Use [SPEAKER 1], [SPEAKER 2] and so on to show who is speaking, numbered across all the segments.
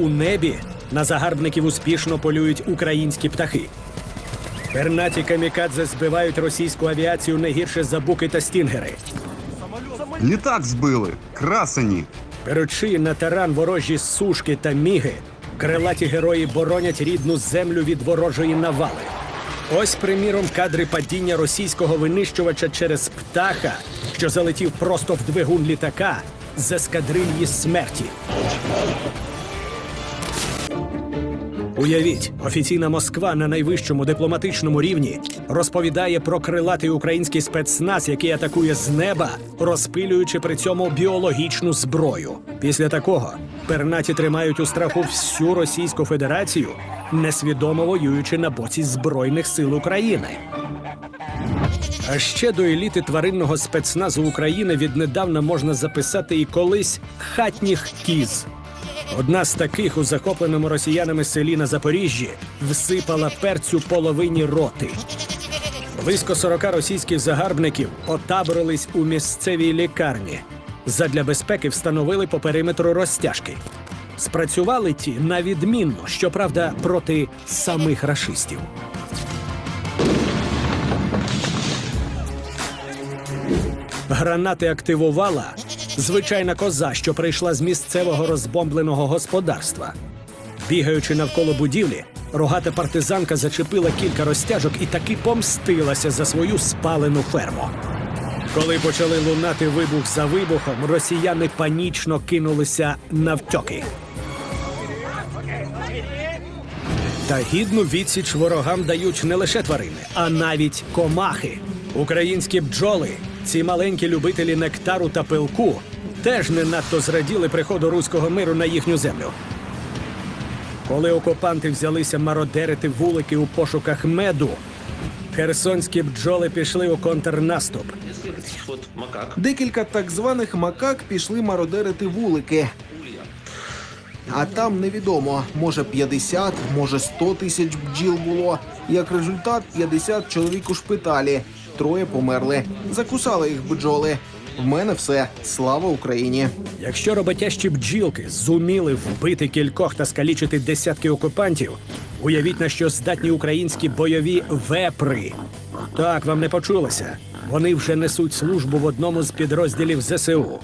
[SPEAKER 1] у небі на загарбників успішно полюють українські птахи. Пернаті камікадзе збивають російську авіацію не гірше за буки та стінгери.
[SPEAKER 2] Літак збили. Красені.
[SPEAKER 1] Беручи на таран ворожі сушки та міги, крилаті герої боронять рідну землю від ворожої навали. Ось, приміром, кадри падіння російського винищувача через птаха, що залетів просто в двигун літака з ескадрильї смерті. Уявіть, офіційна Москва на найвищому дипломатичному рівні розповідає про крилатий український спецназ, який атакує з неба, розпилюючи при цьому біологічну зброю. Після такого пернаті тримають у страху всю Російську Федерацію, несвідомо воюючи на боці Збройних сил України. А ще до еліти тваринного спецназу України віднедавна можна записати і колись хатніх кіз. Одна з таких у захопленому росіянами селі на Запоріжжі всипала перцю половині роти. Близько 40 російських загарбників отаборились у місцевій лікарні. Задля безпеки встановили по периметру розтяжки. Спрацювали ті на відмінно, щоправда, проти самих рашистів. Гранати активувала звичайна коза, що прийшла з місцевого розбомбленого господарства. Бігаючи навколо будівлі, рогата партизанка зачепила кілька розтяжок і таки помстилася за свою спалену ферму. Коли почали лунати вибух за вибухом, росіяни панічно кинулися навтьоки. Та гідну відсіч ворогам дають не лише тварини, а навіть комахи. Українські бджоли, ці маленькі любителі нектару та пилку, теж не надто зраділи приходу руського миру на їхню землю. Коли окупанти взялися мародерити вулики у пошуках меду, херсонські бджоли пішли у контрнаступ.
[SPEAKER 3] Декілька так званих макак пішли мародерити вулики. А там невідомо, може 50, може 100 тисяч бджіл було. Як результат, 50 чоловік у шпиталі. Троє померли. Закусали їх бджоли. В мене все. Слава Україні!
[SPEAKER 1] Якщо роботящі бджілки зуміли вбити кількох та скалічити десятки окупантів, уявіть на що здатні українські бойові вепри. Так вам не почулося. Вони вже несуть службу в одному з підрозділів ЗСУ.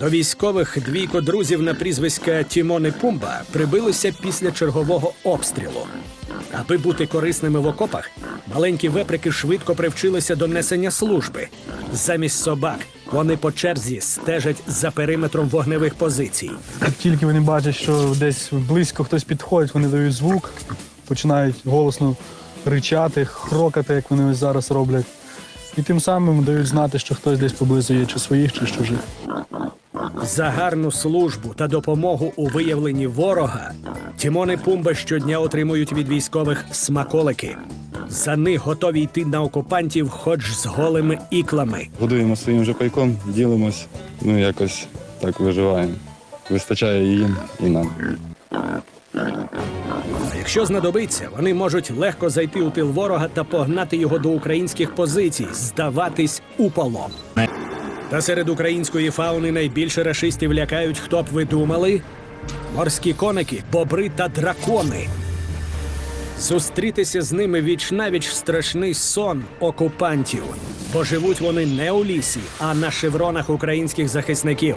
[SPEAKER 1] До військових двійко друзів на прізвиська Тімон і Пумба прибилися після чергового обстрілу. Аби бути корисними в окопах, маленькі веприки швидко привчилися до несення служби. Замість собак вони по черзі стежать за периметром вогневих позицій.
[SPEAKER 4] Як тільки вони бачать, що десь близько хтось підходить, вони дають звук, починають голосно ричати, хрокати, як вони ось зараз роблять. І тим самим дають знати, що хтось десь поблизу є, чи своїх, чи чужих.
[SPEAKER 1] За гарну службу та допомогу у виявленні ворога Тімон і Пумба щодня отримують від військових смаколики. За них готові йти на окупантів, хоч з голими іклами.
[SPEAKER 5] Годуємо своїм же пайком, ділимось, ну якось так виживаємо. Вистачає і їм, і нам.
[SPEAKER 1] А якщо знадобиться, вони можуть легко зайти у тил ворога та погнати його до українських позицій, здаватись у полон. Та серед української фауни найбільше рашистів лякають, хто б ви думали? Морські коники, бобри та дракони. Зустрітися з ними віч навіч страшний сон окупантів, бо живуть вони не у лісі, а на шевронах українських захисників.